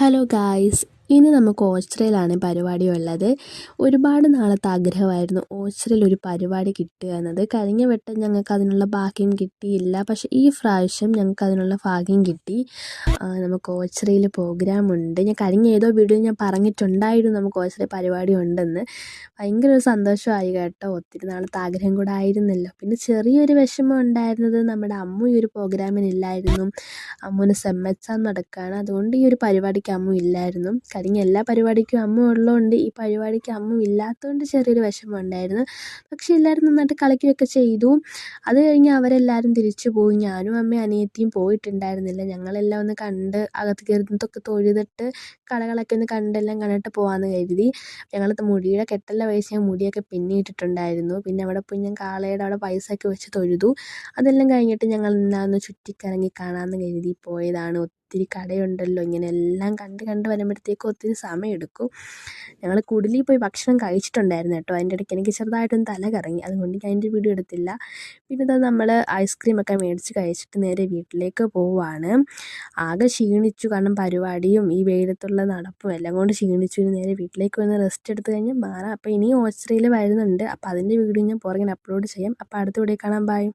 hello guys. ഇന്ന് നമുക്ക് ഓച്ചിറയിലാണ് പരിപാടി ഉള്ളത്. ഒരുപാട് നാളത്തെ ആഗ്രഹമായിരുന്നു ഓച്ചിറയിൽ ഒരു പരിപാടി കിട്ടുക എന്നത്. കഴിഞ്ഞ വട്ടം ഞങ്ങൾക്ക് അതിനുള്ള ഭാഗ്യം കിട്ടിയില്ല. പക്ഷേ ഈ പ്രാവശ്യം ഞങ്ങൾക്ക് അതിനുള്ള ഭാഗ്യം കിട്ടി. നമുക്ക് ഓസ്ട്രേലിയയിൽ പ്രോഗ്രാം ഉണ്ട്. ഞാൻ കഴിഞ്ഞ ഏതോ വീഡിയോ ഞാൻ പറഞ്ഞിട്ടുണ്ടായിരുന്നു നമുക്ക് ഓസ്ട്രേലിയ പരിപാടി ഉണ്ടെന്ന്. ഭയങ്കര ഒരു സന്തോഷമായി കേട്ടോ. ഒത്തിരി നാളത്തെ ആഗ്രഹം കൂടെ ആയിരുന്നല്ലോ. പിന്നെ ചെറിയൊരു വിഷമം ഉണ്ടായിരുന്നത് നമ്മുടെ അമ്മു ഈ ഒരു പ്രോഗ്രാമിനില്ലായിരുന്നു അമ്മുവിന് സെമ്മച്ചാൻ നടക്കുകയാണ് അതുകൊണ്ട് ഈ ഒരു പരിപാടിക്ക് അമ്മു ഇല്ലായിരുന്നു. കഴിഞ്ഞ എല്ലാ പരിപാടിക്കും അമ്മ ഉള്ളതുകൊണ്ട് ഈ പരിപാടിക്ക് അമ്മ ഇല്ലാത്തതുകൊണ്ട് ചെറിയൊരു വിഷമം ഉണ്ടായിരുന്നു. പക്ഷേ എല്ലാവരും നന്നായിട്ട് കളിക്കുകയൊക്കെ ചെയ്തു. അത് കഴിഞ്ഞ് അവരെല്ലാവരും തിരിച്ചു പോയി. ഞാനും അമ്മയും അനിയത്തിയും പോയിട്ടുണ്ടായിരുന്നില്ല. ഞങ്ങളെല്ലാം ഒന്ന് കണ്ട് അകത്ത് കയറുന്നതൊക്കെ തൊഴുതിട്ട് കടകളൊക്കെ ഒന്ന് കണ്ടെല്ലാം കണ്ടിട്ട് പോകാമെന്ന് കരുതി. ഞങ്ങൾ മുടിയുടെ കെട്ടെല്ലാം വയസ്സ് ഞാൻ മുടിയൊക്കെ പിന്നിട്ടിട്ടുണ്ടായിരുന്നു പിന്നെ അവിടെ പോയി ഞാൻ കാളയുടെ അവിടെ പൈസ ഒക്കെ വെച്ച് തൊഴുതു. അതെല്ലാം കഴിഞ്ഞിട്ട് ഞങ്ങൾ എന്നാൽ ഒന്ന് ചുറ്റിക്കറങ്ങി കാണാമെന്ന് കരുതി പോയതാണ് ഒത്തിരി കടയുണ്ടല്ലോ ഇങ്ങനെ എല്ലാം കണ്ട് കണ്ട് വരുമ്പോഴത്തേക്കും ഒത്തിരി സമയമെടുക്കും ഞങ്ങൾ കുടിലിൽ പോയി ഭക്ഷണം കഴിച്ചിട്ടുണ്ടായിരുന്നു കേട്ടോ. അതിന്റെ ഇടയ്ക്ക് എനിക്ക് ചെറുതായിട്ടൊന്ന് തല കറങ്ങി. അതുകൊണ്ട് ഞാൻ അതിന്റെ വീഡിയോ എടുത്തില്ല. പിന്നെ ഇതാ നമ്മൾ ഐസ്ക്രീമൊക്കെ മേടിച്ച് കഴിച്ചിട്ട് നേരെ വീട്ടിലേക്ക് പോവാണ്. ആകെ ക്ഷീണിച്ചു. കാരണം പരിപാടിയും ഈ വെയിലത്തുള്ള നടപ്പും എല്ലാം കൊണ്ട് ക്ഷീണിച്ചു. ഇനി നേരെ വീട്ടിലേക്ക് വന്ന് റെസ്റ്റ് എടുത്ത് കഴിഞ്ഞാൽ മാറാം. അപ്പോൾ ഇനിയും ഓച്ചറയിൽ വരുന്നുണ്ട്. അപ്പോൾ അതിന്റെ വീഡിയോ ഞാൻ പുറകിൽ അപ്ലോഡ് ചെയ്യാം. അപ്പോൾ അടുത്ത വീഡിയോ കാണാം. ബൈ